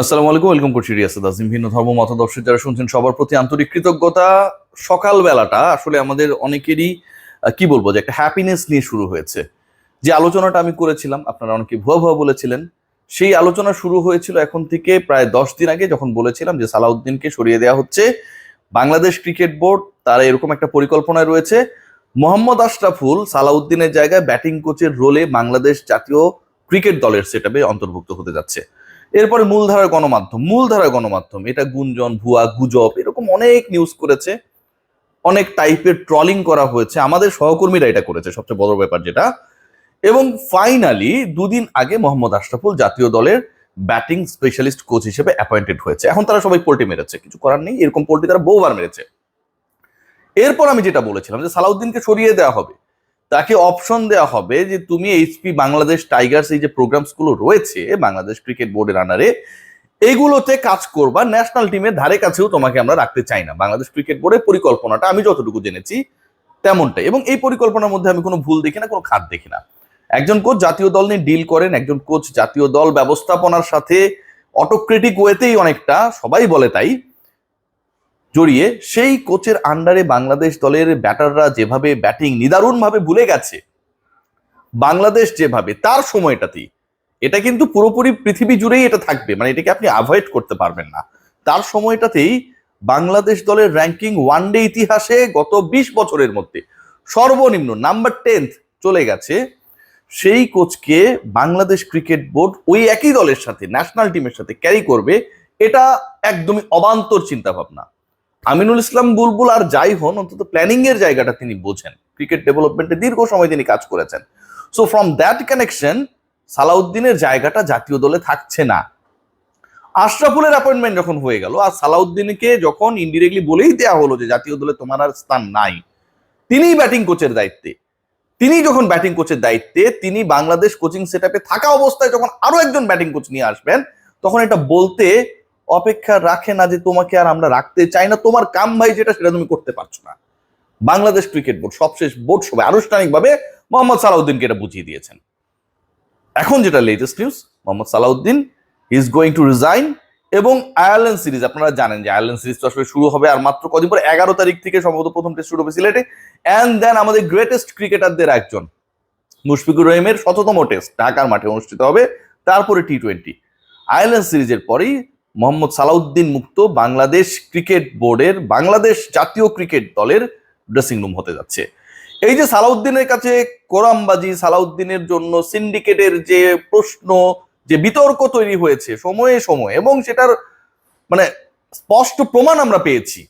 আসসালামু আলাইকুম, ওয়েলকাম করছি রিয়াসাদ আজিম ভিন্ন ধর্ম, মতাদর্শের যারা শুনছেন, সবার প্রতি আন্তরিক কৃতজ্ঞতা। সকালবেলাটা আসলে আমাদের অনেকেরই কি বলব, যে একটা হ্যাপিনেস নিয়ে শুরু হয়েছে। যে আলোচনাটা আমি করেছিলাম, আপনারা অনেকে ভুয়া ভুয়া বলেছিলেন, সেই আলোচনা শুরু হয়েছিল এখন থেকে প্রায় দশ দিন আগে যখন বলেছিলাম যে সালাউদ্দিনকে সরিয়ে দেওয়া হচ্ছে। বাংলাদেশ ক্রিকেট বোর্ড, তারা এরকম একটা পরিকল্পনায় রয়েছে। মোহাম্মদ আশরাফুল সালাউদ্দিনের জায়গায় ব্যাটিং কোচের রোলে বাংলাদেশ জাতীয় ক্রিকেট দলের সেটআপে অন্তর্ভুক্ত হতে যাচ্ছে। এরপরে মূলধারার গণমাধ্যম মূলধারার গণমাধ্যম, এটা গুঞ্জন, ভুয়া, গুজব, এরকম অনেক নিউজ করেছে, অনেক টাইপের ট্রলিং করা হয়েছে, আমাদের সহকর্মীরা এটা করেছে, সবচেয়ে বড় ব্যাপার যেটা। এবং ফাইনালি দুদিন আগে মোহাম্মদ আশরাফুল জাতীয় দলের ব্যাটিং স্পেশালিস্ট কোচ হিসেবে অ্যাপয়েন্টেড হয়েছে। এখন তারা সবাই পোল্টি মেরেছে, কিছু করার নেই, এরকম পোল্টি তারা বহুবার মেরেছে। এরপর আমি যেটা বলেছিলাম যে সালাউদ্দিনকে সরিয়ে দেওয়া হবে তাকে অপশন দেওয়া হবে যে তুমি এইচপি বাংলাদেশ টাইগার্স এই যে প্রোগ্রামসগুলো রয়েছে বাংলাদেশ ক্রিকেট বোর্ডের আন্ডারে এগুলোতে কাজ করবা। ন্যাশনাল টিমের ধারে কাছেও তোমাকে আমরা রাখতে চাই না। বাংলাদেশ ক্রিকেট বোর্ডের পরিকল্পনাটা আমি যতটুকু জেনেছি তেমনটাই। এবং এই পরিকল্পনার মধ্যে আমি কোনো ভুল দেখি না, কোনো খাত দেখি না। একজন কোচ জাতীয় দল নিয়ে ডিল করেন, একজন কোচ জাতীয় দল ব্যবস্থাপনার সাথে অটোক্রেটিক ওয়েতেই অনেকটা, সবাই বলে তাই। জড়িয়ে সেই কোচের আন্ডারে বাংলাদেশ দলের ব্যাটাররা যেভাবে ব্যাটিং নিদারুণভাবে ভুলে গেছে, বাংলাদেশ যেভাবে, তার সময়টাতেই, এটা কিন্তু পুরোপুরি পৃথিবী জুড়েই এটা থাকবে মানে এটাকে আপনি অ্যাভয়েড করতে পারবেন না। তার সময়টাতেই বাংলাদেশ দলের র্যাঙ্কিং ওয়ান ডে ইতিহাসে গত বিশ বছরের মধ্যে সর্বনিম্ন নাম্বার টেন্থ চলে গেছে। সেই কোচকে বাংলাদেশ ক্রিকেট বোর্ড ওই একই দলের সাথে ন্যাশনাল টিমের সাথে ক্যারি করবে, এটা একদমই অবান্তর চিন্তা ভাবনা আমিনুল ইসলাম বুলবুল আর যাই হন, অন্তত প্ল্যানিং এর জায়গাটা তিনি বোঝেন। ক্রিকেট ডেভেলপমেন্টে দীর্ঘ সময় তিনি কাজ করেছেন। সো ফ্রম দ্যাট কানেকশন সালাউদ্দিনের জায়গাটা জাতীয় দলে থাকছে না। আশরাফুলের অ্যাপয়েন্টমেন্ট যখন হয়ে গেল, আর সালাউদ্দিনকে যখন ইনডিরেক্টলি বলেই দেওয়া হলো যে জাতীয় দলে তোমার আর স্থান নাই, তিনিই ব্যাটিং কোচের দায়িত্বে। তিনি যখন ব্যাটিং কোচের দায়িত্বে, তিনি বাংলাদেশ কোচিং সেটআপে থাকা অবস্থায় যখন আরও একজন ব্যাটিং কোচ নিয়ে আসবেন, তখন এটা বলতে অপেক্ষা রাখে না যে তোমাকে আর আমরা রাখতে চাই না। তোমার কাম ভাই যেটা, সেটা তুমি করতে পারছ না। বাংলাদেশ ক্রিকেট বোর্ড, সবশেষ বোর্ড সভায় আনুষ্ঠানিকভাবে মোহাম্মদ সালাউদ্দিনকে এটা বুঝিয়ে দিয়েছেন। এখন যেটা latest news Mohammad Salauddin is going to resign এবং আয়ারল্যান্ড সিরিজ আপনারা জানেন যে আয়ারল্যান্ড সিরিজ তো আসলে শুরু হবে আর মাত্র কদিন পরে, এগারো তারিখ থেকে সম্ভবত প্রথম টেস্ট শুরু হবে সিলেটে। অ্যান্ড দেন আমাদের গ্রেটেস্ট ক্রিকেটারদের একজন, মুশফিকুর রহিমের শততম টেস্ট ঢাকার মাঠে অনুষ্ঠিত হবে, তারপরে টি টোয়েন্টি আয়ারল্যান্ড সিরিজের পরেই মোহাম্মদ সালাউদ্দিন মুক্ত বাংলাদেশ ক্রিকেট বোর্ডের বাংলাদেশ জাতীয় ক্রিকেট দলের ড্রেসিং রুম হতে যাচ্ছে। এই যে সালাউদ্দিনের কাছে কোরামবাজি, সালাউদ্দিনের জন্য সিন্ডিকেটের যে প্রশ্ন, যে বিতর্ক তৈরি হয়েছে সময়ে সময়ে এবং সেটার মানে স্পষ্ট প্রমাণ আমরা পেয়েছি,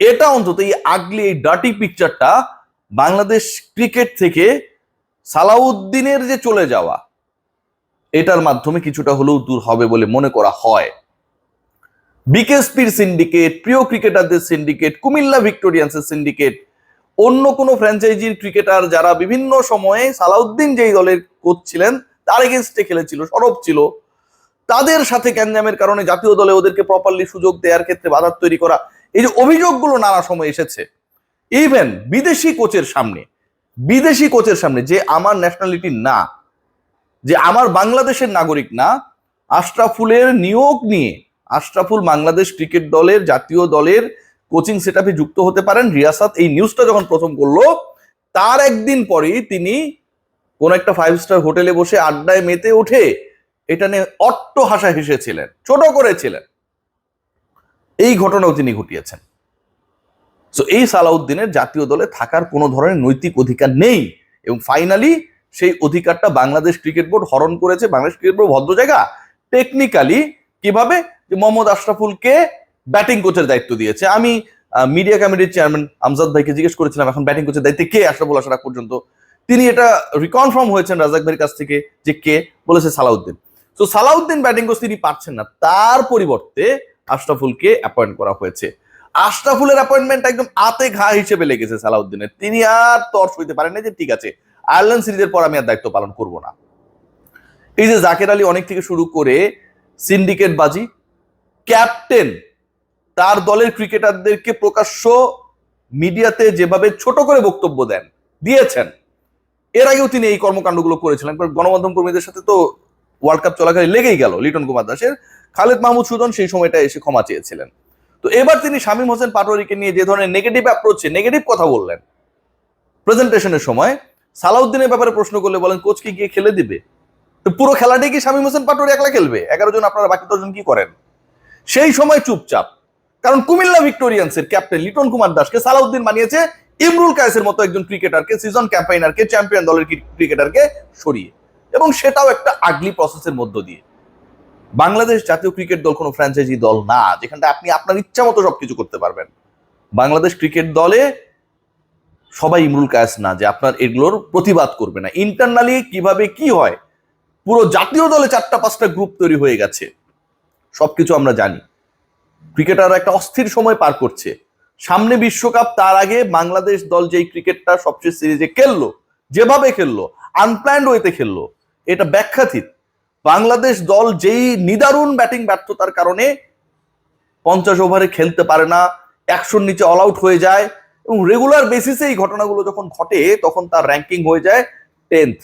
এটা অন্তত এই আগলি এই ডার্টি পিকচারটা বাংলাদেশ ক্রিকেট থেকে সালাউদ্দিনের যে চলে যাওয়া, এটার মাধ্যমে কিছুটা হলেও দূর হবে বলে মনে করা হয়। বিকেএসপির সিন্ডিকেট প্রিয় ক্রিকেটারদের সিন্ডিকেট কুমিল্লা ভিক্টোরিয়ান্সের সিন্ডিকেট অন্য কোনো ফ্র্যাঞ্চাইজির ক্রিকেটার যারা বিভিন্ন সময়ে সালাউদ্দিন যেই দলের কোচ ছিলেন, তার এগেনস্টে খেলেছিল, সরব ছিল। তাদের সাথে গ্যাঞ্জামের কারণে জাতীয় দলে ওদেরকে প্রপারলি সুযোগ দেওয়ার ক্ষেত্রে বাধা তৈরি করা, এই যে অভিযোগগুলো নানা সময় এসেছে। ইভেন বিদেশি কোচের সামনে, বিদেশি কোচের সামনে যে আমার ন্যাশনালিটি না, যে আমার বাংলাদেশের নাগরিক না, আশরাফুলের নিয়োগ নিয়ে আশরাফুল বাংলাদেশ ক্রিকেট দলের জাতীয় দলের কোচিং সেটআপে যুক্ত হতে পারেন রিয়াসাত। এই নিউজটা যখন প্রথম করল, তার একদিন পরেই তিনি কোন একটা ফাইভ স্টার হোটেলে বসে আড্ডায় মেতে ওঠে এটা নিয়ে অট্ট হাসা হেসেছিলেন, ছোট করেছিলেন। এই ঘটনাও তিনি ঘটিয়েছেন। তো এই সালাউদ্দিনের জাতীয় দলে থাকার কোনো ধরনের নৈতিক অধিকার নেই এবং ফাইনালি সেই অধিকারটা বাংলাদেশ ক্রিকেট বোর্ড হরণ করেছে। বাংলাদেশ ক্রিকেট বোর্ড ভদ্র জায়গা। টেকনিক্যালি কীভাবে মোহাম্মদ আশরাফুলকে ব্যাটিং কোচের দায়িত্ব দিয়েছে? আমি মিডিয়া কমিটির চেয়ারম্যান আমজাদ ভাইকে জিজ্ঞেস করেছিলাম, এখন ব্যাটিং কোচের দায়িত্বে কে আশরাফুল আগ পর্যন্ত? তিনি এটা রিকনফার্ম হয়েছেন রাজাক ভাইয়ের কাছ থেকে যে কে বলেছে সালাউদ্দিন। তো সালাউদ্দিন ব্যাটিং কোচ তিনি পারছেন না। তার পরিবর্তে আশরাফুলকে অ্যাপয়েন্ট করা হয়েছে। আশরাফুলের অ্যাপয়েন্টমেন্ট একদম আতে ঘা হিসেবে লেগেছে সালাউদ্দিনের। তিনি আর তর্স হইতে পারেন না যে ঠিক আছে, আয়ারল্যান্ড সিরিজের পর আমি আর দায়িত্ব পালন করব না। এই যে জাকের আলী অনেক থেকে শুরু করে সিন্ডিকেট বাজি। ক্যাপ্টেন তার দলের ক্রিকেটারদেরকে প্রকাশ্য মিডিয়াতে যেভাবে ছোট করে বক্তব্য দেন, দিয়েছেন। এর আগেও তিনি এই কর্মকাণ্ডগুলো করেছিলেন। গণমাধ্যম কর্মীদের সাথে তো ওয়ার্ল্ড কাপ চলাকালীন লেগেই গেল লিটন কুমার দাসের। খালেদ মাহমুদ সুজন সেই সময়টা এসে ক্ষমা চেয়েছিলেন। তো এবার তিনি শামীম হোসেন পাটোয়ারিকে নিয়ে যে ধরনের নেগেটিভ অ্যাপ্রোচে নেগেটিভ কথা বললেন প্রেজেন্টেশনের সময় সালাউদ্দিনের ব্যাপারে প্রশ্ন করলে বলেন কোচকে গিয়ে খেলে দিবে? পুরো খেলাটাই কি শামীম হোসেন পাটোয়ারি একলা খেলবে? এগারো জন আপনারা, বাকি দশজন কি করেন? সেই সময় চুপচাপ, কারণ কুমিল্লা ভিক্টোরিয়ান্সের ক্যাপ্টেন লিটন কুমার দাসকে সালাউদ্দিন বানিয়েছে ইমরুল কায়েসের মতো একজন ক্রিকেটারকে সিজন ক্যাম্পেইনারকে চ্যাম্পিয়ন দলের ক্রিকেটারকে সরিয়ে। এবং সেটাও একটা আগলি প্রসেসের মধ্য দিয়ে। বাংলাদেশ জাতীয় ক্রিকেট দল কোনো ফ্র্যাঞ্চাইজি দল না, যেখানটা আপনি আপনার ইচ্ছা মতো সবকিছু করতে পারবেন। বাংলাদেশ ক্রিকেট দলে সবাই ইমরুল কায়েস না, যে আপনার এগুলোর প্রতিবাদ করবে না। ইন্টারনালি কীভাবে কি হয়? পুরো জাতীয় দলে চারটা, পাঁচটা গ্রুপ তৈরি হয়ে গেছে। সবকিছু আমরা জানি। ক্রিকেটাররা একটা অস্থির সময় পার করছে। সামনে বিশ্বকাপ, তার আগে বাংলাদেশ দল যেই ক্রিকেটটা সবচেয়ে সিরিজে খেললো, যেভাবে খেললো আনপ্ল্যান্ড ওয়েতে খেললো, এটা ব্যাখ্যাতীত। বাংলাদেশ দল যেই নিদারুণ ব্যাটিং ব্যর্থতার কারণে পঞ্চাশ ওভারে খেলতে পারে না, একশোর নিচে অল আউট হয়ে যায়, এবং রেগুলার বেসিসে এই ঘটনাগুলো যখন ঘটে, তখন তার র্যাঙ্কিং হয়ে যায় টেন্থ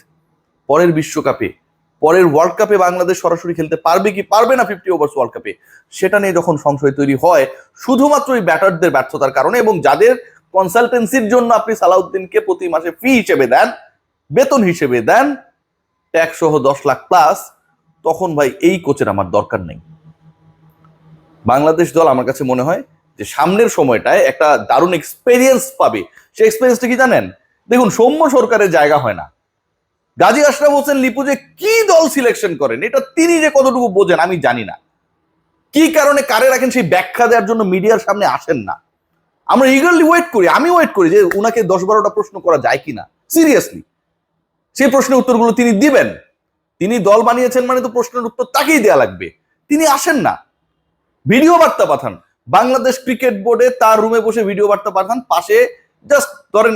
পরের বিশ্বকাপে। পরের ওয়ার্ল্ড কাপে বাংলাদেশ সরাসরি খেলতে পারবে কি পারবে না ফিফটি ওভার্স ওয়ার্ল্ড কাপে সেটা নিয়ে যখন সংশয় তৈরি হয়, শুধুমাত্র এই ব্যাটারদের ব্যর্থতার কারণে এবং যাদের কনসালটেন্সির জন্য আপনি সালাউদ্দিনকে প্রতি মাসে ফি হিসেবে দেন, বেতন হিসেবে দেন ট্যাক্স সহ দশ লাখ প্লাস তখন ভাই এই কোচের আমার দরকার নেই। বাংলাদেশ দল আমার কাছে মনে হয় যে সামনের সময়টায় একটা দারুণ এক্সপেরিয়েন্স পাবে। সেই এক্সপেরিয়েন্সটা কি জানেন? দেখুন, সৌম্য সরকারের জায়গা হয় না। গাজী আশরাফ হোসেন লিপু যে কি দল সিলেকশন করেন, এটা তিনি যে কতটুকু বোঝেন, আমি জানি না। কি কারণে কারে রাখেন সেই ব্যাখ্যা দেওয়ার জন্য মিডিয়ার সামনে আসেন না? আমরা ইগারলি ওয়েট করি, আমি ওয়েট করি যে উনাকে দশ বারোটা প্রশ্ন করা যায় কিনা। সিরিয়াসলি সেই প্রশ্নের উত্তরগুলো তিনি দিবেন। তিনি দল বানিয়েছেন মানে তো প্রশ্নের উত্তর তাকেই দেয়া লাগবে। তিনি আসেন না। ভিডিও বার্তা পাঠান। বাংলাদেশ ক্রিকেট বোর্ডে তার রুমে বসে ভিডিও বার্তা পাঠান। পাশে জাস্ট ধরেন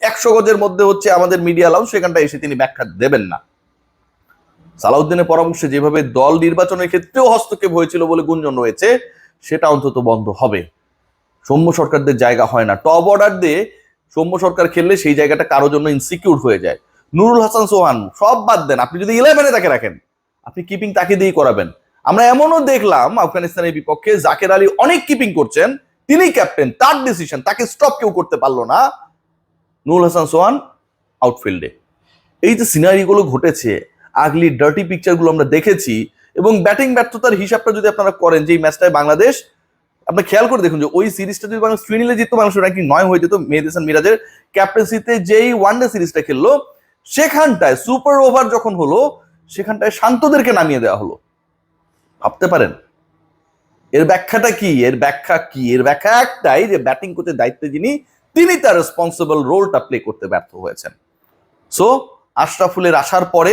একশো গজের মধ্যে হচ্ছে আমাদের মিডিয়া লাউন্স সেখানটা এসে তিনি ব্যাখ্যা দেবেন না। সালাউদ্দিনের পরামর্শে যেভাবে দল নির্বাচনের ক্ষেত্রেও হস্তক্ষেপ হয়েছিল বলে গুঞ্জন রয়েছে, সেটা অন্তত বন্ধ হবে। সৌম্য সরকারদের জায়গা হয় না। টপ অর্ডার দিয়ে সৌম্য সরকার খেললে সেই জায়গাটা কারোর জন্য ইনসিকিউর হয়ে যায়। নুরুল হাসান, সোহান, সব বাদ দেন। আপনি যদি ইলেভেনে তাকে রাখেন, আপনি কিপিং তাকে দিয়েই করাবেন। আমরা এমনও দেখলাম আফগানিস্তানের বিপক্ষে জাকের আলী অনেক কিপিং করছেন তিনি ক্যাপ্টেন তার ডিসিশন তাকে স্টপ কেউ করতে পারল না। নুরুল হাসান সোহান আউটফিল্ডে এই যে সিনারিগুলো ঘটেছে আগলি ডার্টি পিকচারগুলো আমরা দেখেছি, এবং ব্যাটিং ব্যর্থতার হিসাবটা যদি আপনারা করেন যে এই ম্যাচটায় বাংলাদেশ, আপনি খেয়াল করে দেখুন যে ওই সিরিজটা যদি বাংলাদেশ থ্রি নিলে জিততো বাংলাদেশ র্যাঙ্কিং নয় হয়ে যেত মেহেদি হাসান মিরাজের ক্যাপ্টেন্সিতে যেই ওয়ানডে সিরিজটা খেললো, সেখানটায় সুপার ওভার যখন হলো, সেখানটায় শান্তদেরকে নামিয়ে দেওয়া হলো। ভাবতে পারেন? এর ব্যাখ্যাটা কি? এর ব্যাখ্যা কি? এর ব্যাখ্যা একটাই যে ব্যাটিং কোচের দায়িত্বে যিনি তিনি তার রেসপন্সিবল রোলটা প্লে করতে ব্যর্থ হয়েছেন। সো আশরাফুলের আসার পরে,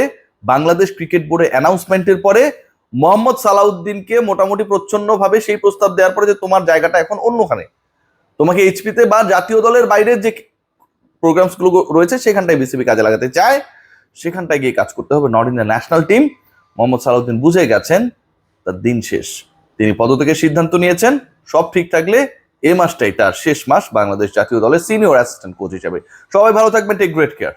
বাংলাদেশ ক্রিকেট বোর্ডে অ্যানাউন্সমেন্টের পরে, মোহাম্মদ সালাউদ্দিনকে মোটামুটি প্রচ্ছন্নভাবে সেই প্রস্তাব দেওয়ার পরে যে তোমার জায়গাটা এখন অন্যখানে। তোমাকে এইচপিতে বা জাতীয় দলের বাইরের যে প্রোগ্রামসগুলো রয়েছে, সেখানটায় বিসিবি কাজে লাগাতে চায়, সেখানটায় গিয়ে কাজ করতে হবে। Not in the national team Mohammad Salauddin বুঝে গেছেন, তার দিন শেষ। তিনি পদত্যাগের সিদ্ধান্ত নিয়েছেন। সব ঠিক থাকলে এ মাসটাই তার শেষ মাস বাংলাদেশ জাতীয় দলের সিনিয়র অ্যাসিস্ট্যান্ট কোচ হিসেবে। সবাই ভালো থাকবেন টেক গ্রেট কেয়ার